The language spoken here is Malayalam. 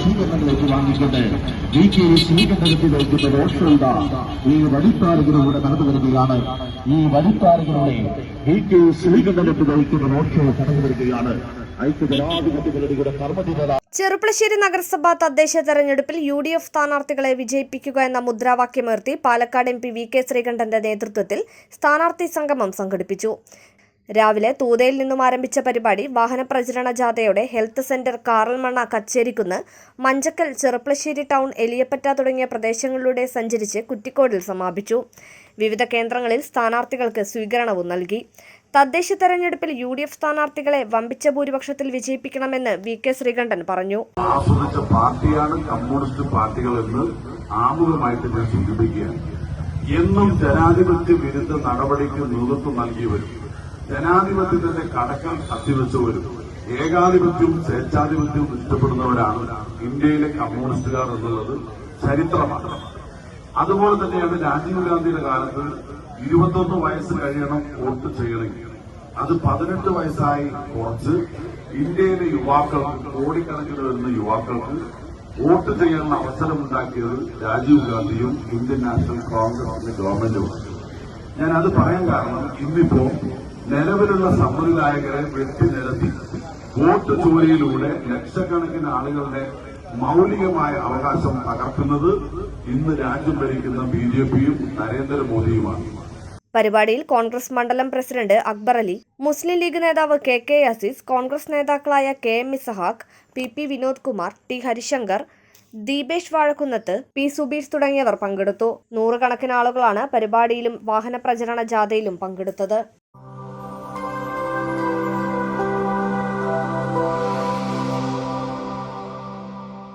സ്വീകരണത്തിലേക്ക് വാങ്ങിക്കൊണ്ട് വി കെ ശ്രീകണ്ഠനത്തിലേക്ക് റോഷോണ്ട ഈ വഴിത്താരകിലൂടെ കടന്നു വരികയാണ്. ഈ വഴിത്താരകിലൂടെ വി കെ ശ്രീകണ്ഠനത്തിലേക്ക് റോഷോ കടന്നു വരികയാണ്. ചെറുപ്പളശ്ശേരി നഗരസഭാ തദ്ദേശ തെരഞ്ഞെടുപ്പിൽ യു ഡി എഫ് സ്ഥാനാർത്ഥികളെ വിജയിപ്പിക്കുക എന്ന മുദ്രാവാക്യമുയർത്തി Palakkad M P V K ശ്രീകണ്ഠന്റെ നേതൃത്വത്തിൽ സ്ഥാനാർത്ഥി സംഗമം സംഘടിപ്പിച്ചു. രാവിലെ തൂതയിൽ നിന്നും ആരംഭിച്ച പരിപാടി വാഹന പ്രചരണ ജാഥയുടെ health centre Karalmanna Kacherikkunnu Manjakkal Cherpulassery town Eliyappatta തുടങ്ങിയ പ്രദേശങ്ങളിലൂടെ സഞ്ചരിച്ച് കുറ്റിക്കോടിൽ സമാപിച്ചു. വിവിധ കേന്ദ്രങ്ങളിൽ സ്ഥാനാർത്ഥികൾക്ക് സ്വീകരണവും നൽകി. തദ്ദേശ തെരഞ്ഞെടുപ്പിൽ യു ഡി എഫ് സ്ഥാനാർത്ഥികളെ വമ്പിച്ച ഭൂരിപക്ഷത്തിൽ വിജയിപ്പിക്കണമെന്ന് വി കെ ശ്രീകണ്ഠൻ പറഞ്ഞു. പാർട്ടിയാണ് കമ്മ്യൂണിസ്റ്റ് പാർട്ടികളെന്ന് ആമുഖമായിട്ട് ഞാൻ സൂചിപ്പിക്കുകയാണ്. എന്നും ജനാധിപത്യ വിരുദ്ധ നടപടിക്ക് നേതൃത്വം നൽകിയവരും ജനാധിപത്യത്തിന്റെ കടക്കൽ കത്തിവെച്ചവരും ഏകാധിപത്യവും സ്വേച്ഛാധിപത്യവും ഇഷ്ടപ്പെടുന്നവരാണ് ഇന്ത്യയിലെ കമ്മ്യൂണിസ്റ്റുകാർ എന്നുള്ളത് ചരിത്രമാണ്. അതുപോലെ തന്നെയാണ് രാജീവ് ഗാന്ധിയുടെ കാലത്ത് ഇരുപത്തൊന്ന് വയസ്സ് കഴിയണം വോട്ട് ചെയ്യണമെങ്കിൽ. അത് പതിനെട്ട് വയസ്സായി കുറച്ച് ഇന്ത്യയിലെ യുവാക്കൾക്ക് കോടിക്കണക്കിന് വരുന്ന യുവാക്കൾക്ക് വോട്ട് ചെയ്യാനുള്ള അവസരമുണ്ടാക്കിയത് രാജീവ് ഗാന്ധിയും ഇന്ത്യൻ നാഷണൽ കോൺഗ്രസിന്റെ ഗവൺമെന്റുമാണ്. ഞാൻ അത് പറയാൻ കാരണം ഇന്നിപ്പോ നിലവിലുള്ള സമ്മതിദായകരെ വെട്ടി നിരത്തി വോട്ട് ചോരിയിലൂടെ ലക്ഷക്കണക്കിന് ആളുകളുടെ മൌലികമായ അവകാശം തകർക്കുന്നത് ഇന്ന് രാജ്യം ഭരിക്കുന്ന ബി ജെ പിയും നരേന്ദ്രമോദിയുമാണ്. പരിപാടിയിൽ കോൺഗ്രസ് മണ്ഡലം പ്രസിഡന്റ് അക്ബർ അലി മുസ്ലിം ലീഗ് നേതാവ് കെ കെ അസീസ് കോൺഗ്രസ് നേതാക്കളായ K M Ishaq P P Vinod Kumar T Harishankar Deepesh Vazhakkunnath P Subeesh തുടങ്ങിയവർ പങ്കെടുത്തു. നൂറുകണക്കിന് ആളുകളാണ് പരിപാടിയിലും വാഹന പ്രചരണ ജാഥയിലും പങ്കെടുത്തത്.